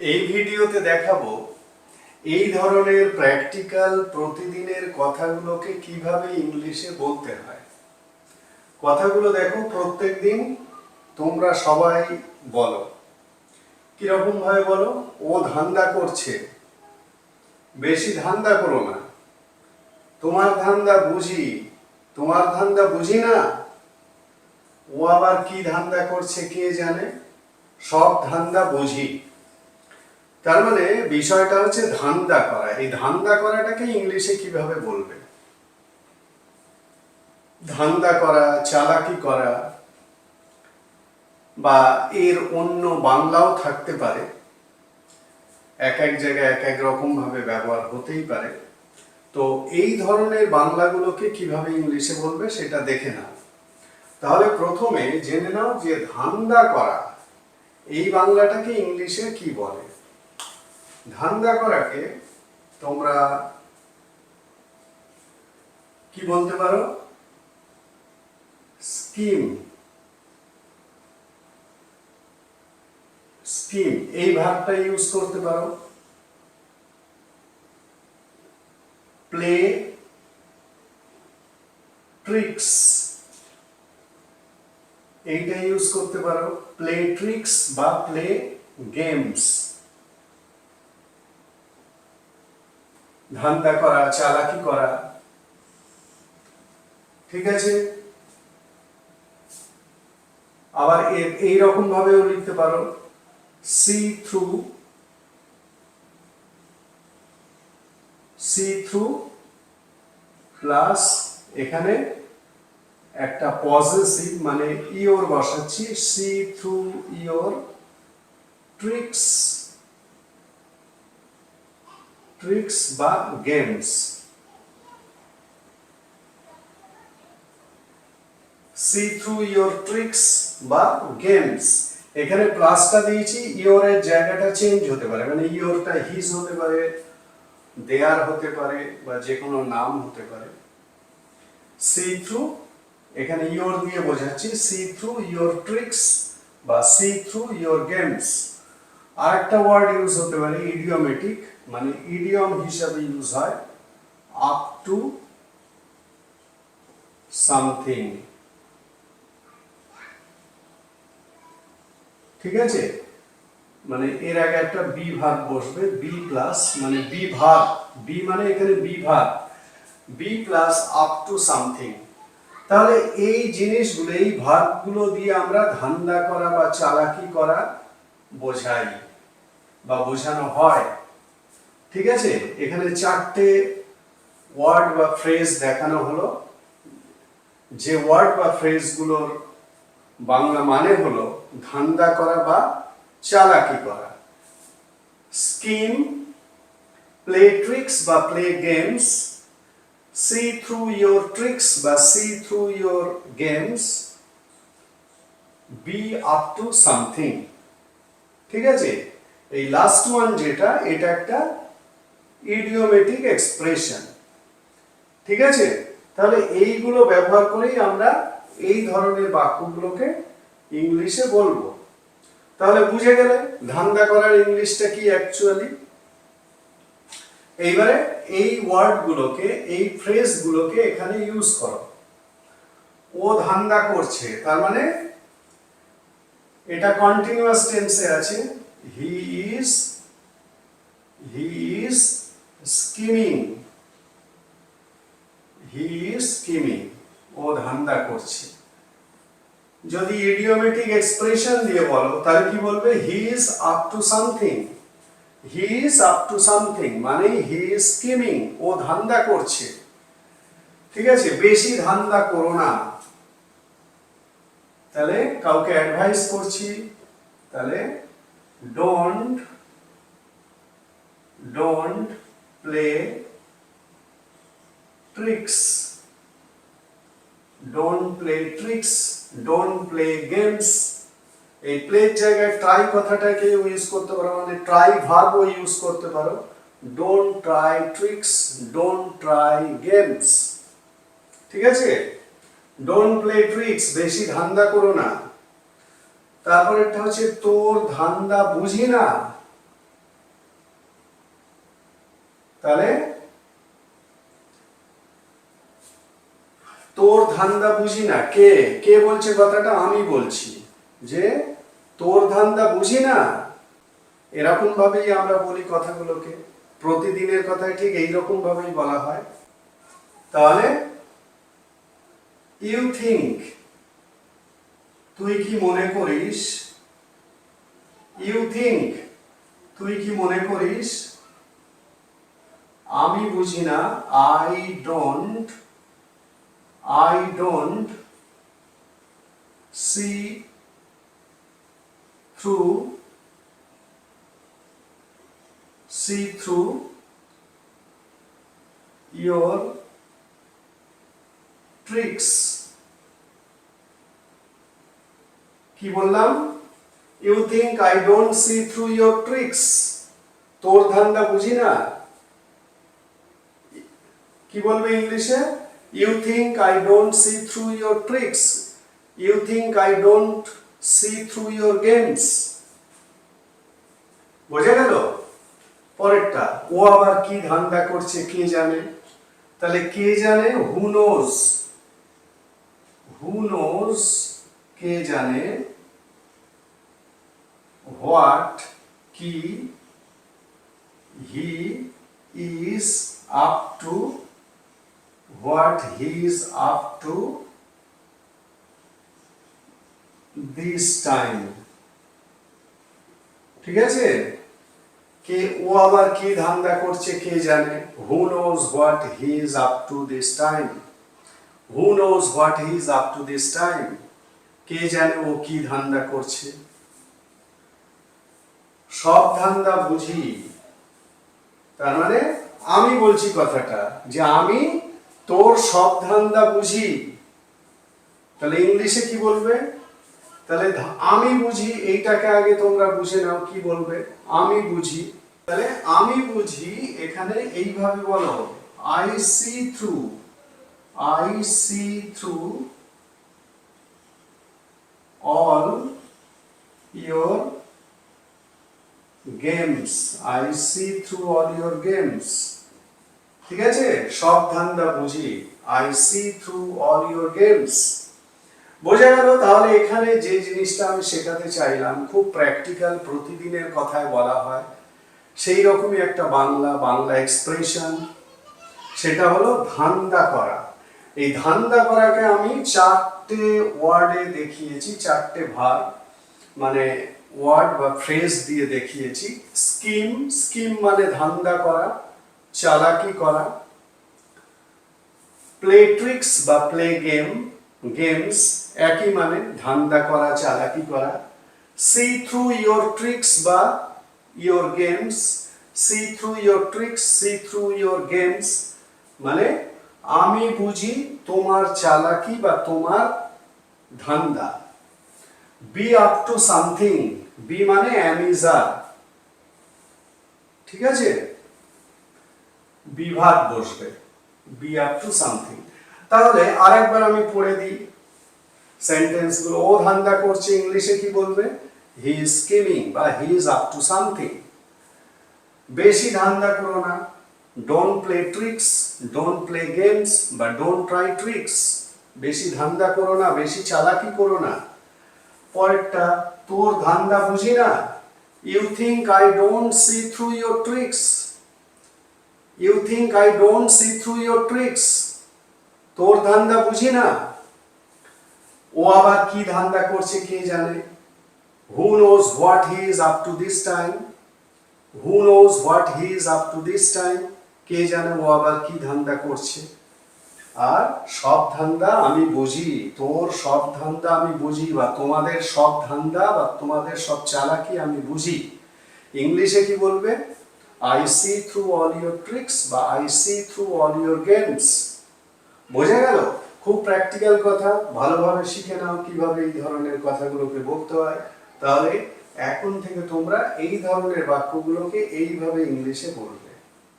এই ভিডিওতে দেখাবো এই ধরনের প্র্যাকটিক্যাল প্রতিদিনের কথাগুলোকে কীভাবে ইংলিশে বলতে হয়। কথাগুলো দেখো প্রত্যেকদিন তোমরা সবাই বলো। কীরকম ভাবে বলো? ও ধান্দা করছে, বেশি ধান্দা করো না। তোমার ধান্দা বুঝি, তোমার ধান্দা বুঝি না? ও আবার কি ধান্দা করছে কে জানে? সব ধান্দা বুঝি। তার মানে বিষয়টা হচ্ছে ধান্দা করা। এই ধান্দা করাটাকে ইংলিশে কীভাবে বলবে? ধান্দা করা, চালাকি করা বা এর অন্য বাংলাও থাকতে পারে। এক এক জায়গায় এক এক রকম ভাবে ব্যবহার হতেই পারে। তো এই ধরনের বাংলাগুলোকে কীভাবে ইংলিশে বলবে সেটা দেখে নাও। তাহলে প্রথমে জেনে নাও যে ধান্দা করা, এই বাংলাটাকে ইংলিশে কি বলে? ধান্দা করাকে তোমরা কি বলতে পারো? স্কিম। স্কিম, এই ভাবটা ইউজ করতে পারো। Play tricks. এইটা ইউজ করতে পারো। প্লে ট্রিক্স বা প্লে গেমস। ধান্দা করা, চালাকি করা। ঠিক আছে? আবার এর এইরকম ভাবেও লিখতে পারো। See through see through plus এখানে একটা পজিটিভ মানে ইওর বসাচ্ছি, see through your tricks. Tricks বা games see through your tricks বা গেমস এখানে প্লাসটা দিয়েছি ইওরের জায়গাটা চেঞ্জ হতে পারে। মানে ইওরটা হিজ হতে পারে দেয়ার হতে পারে, বা যে কোনো নাম হতে পারে। সি থ্রু এখানে ইওর দিয়ে বোঝাচ্ছি। সি থ্রু ইওর ট্রিক্স বা সি থ্রু ইওর গেমস আর একটা ওয়ার্ড ইউজ হতে পারে ইডিওমেটিক মানে ইডিয়ম হিসাবে ইউজ হয় আপ টু সামথিং ঠিক আছে? মানে এর আগে একটা বি ভাগ বসবে বি প্লাস মানে বি ভাগ বি মানে এখানে বি ভাগ B plus up to something তাহলে এই জিনিসগুলো, এই ভাগগুলো দিয়ে আমরা ধান্দা করা বা চালাকি করা বোঝাই বা বোঝানো হয়। ঠিক আছে? এখানে চারটে ওয়ার্ড বা ফ্রেজ দেখানো হলো। যে ওয়ার্ড বা ফ্রেজগুলোর বাংলা মানে হলো ধান্দা করা বা চালাকি করা। স্কিম প্লে ট্রিক্স বা play games see through your tricks বা see through your games B up to something ঠিক আছে? এই লাস্ট ওয়ান যেটা, এটা একটা ইডিওমেটিক এক্সপ্রেশন ঠিক আছে? তাহলে এইগুলো ব্যবহার করেই আমরা এই ধরনের বাক্যগুলোকে ইংলিশে বলব। তাহলে বুঝে গেলে ধান্দা করার ইংলিশটা কি অ্যাকচুয়ালি এইবারে এই ওয়ার্ডগুলোকে, এই ফ্রেজগুলোকে এখানে ইউজ করো। ও ধান্দা করছে, তার মানে এটা কন্টিনিউয়াস টেন্সে আছে। He is he is scheming. He scheming. ও ধান্দা করছে। যদি ইডিওমেটিক এক্সপ্রেশন দিয়ে বলো, তাহলে কি বলবে? He is up to something. He is up to something মানে হি স্কিমিং। ও ধান্দা করছে। ঠিক আছে? বেশি ধান্দা করো না। তাহলে কাউকে অ্যাডভাইস করছি। তাহলে don't don't play tricks don't play tricks don't play games এই প্লে জায়গায় ট্রাই কথাটাকে ইউজ করতে পারো মানে ট্রাই ভার্বও ইউজ করতে পারো। Don't try tricks don't try games ঠিক আছে? ডোন্ট প্লে ট্রিক্স বেশি ধান্দা করো না। তারপরেরটা হচ্ছে তোর ধান্দা বুঝি না। তাহলে তোর ধান্দা বুঝি না। কে? কে বলছে কথাটা? আমি বলছি যে, তোর ধান্দা বুঝি না? এরকম ভাবেই আমরা বলি কথাগুলোকে। প্রতিদিনের কথায় ঠিক এইরকম ভাবেই বলা হয়। তাহলে ইউ থিঙ্ক তুই কি মনে করিস? ইউ থিঙ্ক তুই কি মনে করিস? আমি বুঝি না I don't I don't see through see through your tricks. কি বললাম? You think I don't see through your tricks তোর ধান্দা বুঝি না? কি বলবে ইংলিশে? You think I don't see through your tricks you think I don't see through your games বোঝা গেল? পরেরটা, ও আবার কি ধান্দা করছে কে জানে? তাহলে কে জানে? হু নোজ হু নোজ কে জানে? হোয়াট কি he is up to what he is up to this time ঠিক আছে? কে, ও আবার কি ধান্দা করছে কে জানে? Who knows what he is up to this time who knows what he is up to this time কে জানে ও কি ধান্দা করছে? সব ধান্দা বুঝি। তার মানে আমি বলছি কথাটা যে আমি তোর সব ধান্দা বুঝি। তাহলে ইংলিশে কি বলবে? তাহলে আমি বুঝি, এইটাকে আগে তোমরা বুঝে নাও কি বলবে। আমি বুঝি, তাহলে আমি বুঝি এখানে এইভাবে বলো I see through I see through all your games I see through all your games ঠিক আছে? সব ধান্দা বুঝি। I see through all your games বোঝা গেল তাহলে এখানে যে জিনিসটা আমি শেখাতে চাইলাম, খুব প্র্যাকটিক্যাল প্রতিদিনের কথায় বলা হয়। সেই রকমই একটা বাংলা বাংলা এক্সপ্রেশন সেটা হলো ধান্দা করা। এই ধান্দা করাকে আমি চারটে ওয়ার্ডে দেখিয়েছি, চারটে ভাগ। মানে ওয়ার্ড বা ফ্রেজ দিয়ে দেখিয়েছি। স্কিম স্কিম মানে ধান্দা করা। চালাকি করা প্লে ট্রিক্স বা প্লে গেম গেমস একই মানে ধান্দা করা, চালাকি করা সি থ্রু ইয়োর ট্রিক্স বা your games see through your tricks see through your games মানে আমি বুঝি তোমার চালাকি বা তোমার ধান্দা। B up to something B মানে অ্যামিজার ঠিক আছে? বিভাগ বসবে বি আপ টু সামথিং তাহলে আরেকবার আমি পড়ে দিই। সেন্টেন্সগুলো, ও ধান্দা করছে ইংলিশে কি বলবে? হি ইজ স্কিমিং বা he is up to something বেশি ধান্দা করো না। Don't play tricks don't play games বা ডোন্ট ট্রাই ট্রিক্স বেশি ধান্দা করো না, বেশি চালাকি করো না। পরেরটা, তোর ধান্দা বুঝি না? You think I don't see through your tricks you think I don't see through your tricks তোর ধান্দা বুঝি না? ও আবার কি ধান্দা করছে কে জানে? Who knows what he is up to this time who knows what he is up to this time কে জানে ও আবার কি ধান্দা করছে? আর সব ধান্দা আমি বুঝি। তোর সব ধান্দা আমি বুঝি বা তোমাদের সব ধান্দা বা তোমাদের সব চালাকি আমি বুঝি। ইংলিশে কি বলবে? I see through all your tricks বা I see through all your games বোঝা গেল? খুব প্র্যাকটিক্যাল কথা, ভালোভাবে শিখে নাও কীভাবে এই ধরনের কথাগুলোকে বলতে হয়। তাহলে এখন থেকে তোমরা এই ধরনের বাক্যগুলোকে এইভাবে ইংলিশে বলবে।